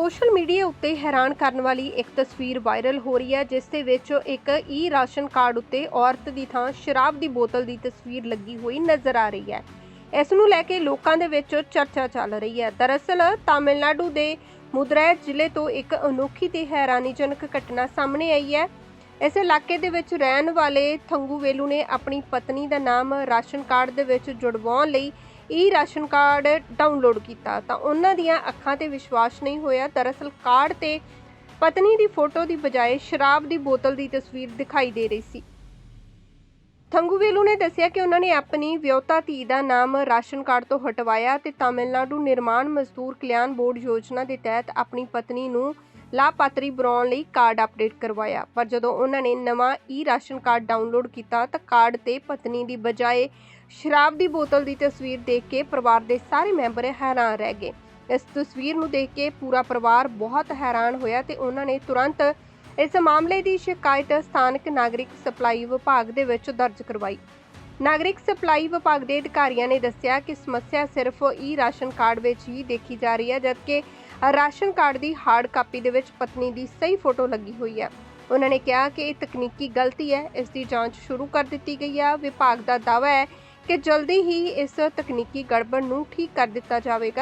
Social media ਉੱਤੇ ਹੈਰਾਨ ਕਰਨ ਵਾਲੀ ਇੱਕ ਤਸਵੀਰ ਵਾਇਰਲ ਹੋ ਰਹੀ ਹੈ, ਜਿਸ ਦੇ ਵਿੱਚ ਇੱਕ ਈ ਰਾਸ਼ਨ ਕਾਰਡ ਉੱਤੇ ਔਰਤ ਦੀ ਥਾਂ ਸ਼ਰਾਬ ਦੀ ਬੋਤਲ ਦੀ ਤਸਵੀਰ ਲੱਗੀ ਹੋਈ ਨਜ਼ਰ ਆ ਰਹੀ ਹੈ। ਇਸ ਨੂੰ ਲੈ ਕੇ ਲੋਕਾਂ ਦੇ ਵਿੱਚ ਚਰਚਾ ਚੱਲ ਰਹੀ ਹੈ। ਦਰਅਸਲ, ਤਾਮਿਲਨਾਡੂ ਦੇ ਮੁਦਰੈ ਜ਼ਿਲ੍ਹੇ ਤੋਂ ਇੱਕ ਅਨੋਖੀ ਤੇ ਹੈਰਾਨੀਜਨਕ ਘਟਨਾ ਸਾਹਮਣੇ ਆਈ ਹੈ। ਇਸ ਇਲਾਕੇ ਦੇ ਵਿੱਚ ਰਹਿਣ ਵਾਲੇ ਥੰਗੂਵੇਲੂ ਨੇ ਆਪਣੀ ਪਤਨੀ ਦਾ ਨਾਮ ਰਾਸ਼ਨ ਕਾਰਡ ਦੇ ਵਿੱਚ ਜੁੜਵਾਉਣ ਲਈ ਈ ਰਾਸ਼ਨ ਕਾਰਡ ਡਾਊਨਲੋਡ ਕੀਤਾ। ਤਾਂ ਉਹਨਾਂ ਦੀਆਂ ਅੱਖਾਂ ਤੇ ਵਿਸ਼ਵਾਸ ਨਹੀਂ ਹੋਇਆ। ਦਰਅਸਲ ਕਾਰਡ ਤੇ ਪਤਨੀ ਦੀ ਫੋਟੋ ਦੀ ਬਜਾਏ ਸ਼ਰਾਬ ਦੀ ਬੋਤਲ ਦੀ ਤਸਵੀਰ ਦਿਖਾਈ ਦੇ ਰਹੀ ਸੀ। ਥੰਗੂਵੇਲੂ ਨੇ ਦੱਸਿਆ ਕਿ ਉਹਨਾਂ ਨੇ ਆਪਣੀ ਵਿਆਹੁਤਾ ਧੀ ਦਾ ਨਾਮ ਰਾਸ਼ਨ ਕਾਰਡ ਤੋਂ ਹਟਵਾਇਆ ਤੇ ਤਾਮਿਲਨਾਡੂ ਨਿਰਮਾਣ ਮਜ਼ਦੂਰ ਕਲਿਆਣ ਬੋਰਡ ਯੋਜਨਾ ਦੇ ਤਹਿਤ ਆਪਣੀ ਪਤਨੀ ਨੂੰ ਲਾਭਪਾਤਰੀ ਬਣਾਉਣ ਲਈ ਕਾਰਡ ਅਪਡੇਟ ਕਰਵਾਇਆ। ਪਰ ਜਦੋਂ ਉਹਨਾਂ ਨੇ ਨਵਾਂ ਈ ਰਾਸ਼ਨ ਕਾਰਡ ਡਾਊਨਲੋਡ ਕੀਤਾ ਤਾਂ ਕਾਰਡ ਤੇ ਪਤਨੀ ਦੀ ਬਜਾਏ ਸ਼ਰਾਬ ਦੀ ਬੋਤਲ ਦੀ ਤਸਵੀਰ ਦੇਖ ਕੇ ਪਰਿਵਾਰ ਦੇ ਸਾਰੇ ਮੈਂਬਰ ਹੈਰਾਨ ਰਹਿ ਗਏ। ਇਸ ਤਸਵੀਰ ਨੂੰ ਦੇਖ ਕੇ ਪੂਰਾ ਪਰਿਵਾਰ ਬਹੁਤ ਹੈਰਾਨ ਹੋਇਆ ਤੇ ਉਹਨਾਂ ਨੇ ਤੁਰੰਤ ਇਸ ਮਾਮਲੇ ਦੀ ਸ਼ਿਕਾਇਤ ਸਥਾਨਕ ਨਾਗਰਿਕ ਸਪਲਾਈ ਵਿਭਾਗ ਦੇ ਵਿੱਚ ਦਰਜ ਕਰਵਾਈ। ਨਾਗਰਿਕ ਸਪਲਾਈ ਵਿਭਾਗ ਦੇ ਅਧਿਕਾਰੀਆਂ ਨੇ ਦੱਸਿਆ ਕਿ ਸਮੱਸਿਆ ਸਿਰਫ ਈ ਰਾਸ਼ਨ ਕਾਰਡ ਵਿੱਚ ਹੀ ਦੇਖੀ ਜਾ ਰਹੀ ਹੈ, ਜਦਕਿ ਰਾਸ਼ਨ ਕਾਰਡ ਦੀ ਹਾਰਡ ਕਾਪੀ ਦੇ ਵਿੱਚ ਪਤਨੀ ਦੀ ਸਹੀ ਫੋਟੋ ਲੱਗੀ ਹੋਈ ਹੈ। ਉਹਨਾਂ ਨੇ ਕਿਹਾ ਕਿ ਇਹ ਤਕਨੀਕੀ ਗਲਤੀ ਹੈ। ਇਸ ਦੀ ਜਾਂਚ ਸ਼ੁਰੂ ਕਰ ਦਿੱਤੀ ਗਈ ਹੈ। ਵਿਭਾਗ ਦਾ ਦਾਅਵਾ ਹੈ ਕਿ ਜਲਦੀ ਹੀ ਇਸ ਤਕਨੀਕੀ ਗੜਬੜ ਨੂੰ ਠੀਕ ਕਰ ਦਿੱਤਾ ਜਾਵੇਗਾ।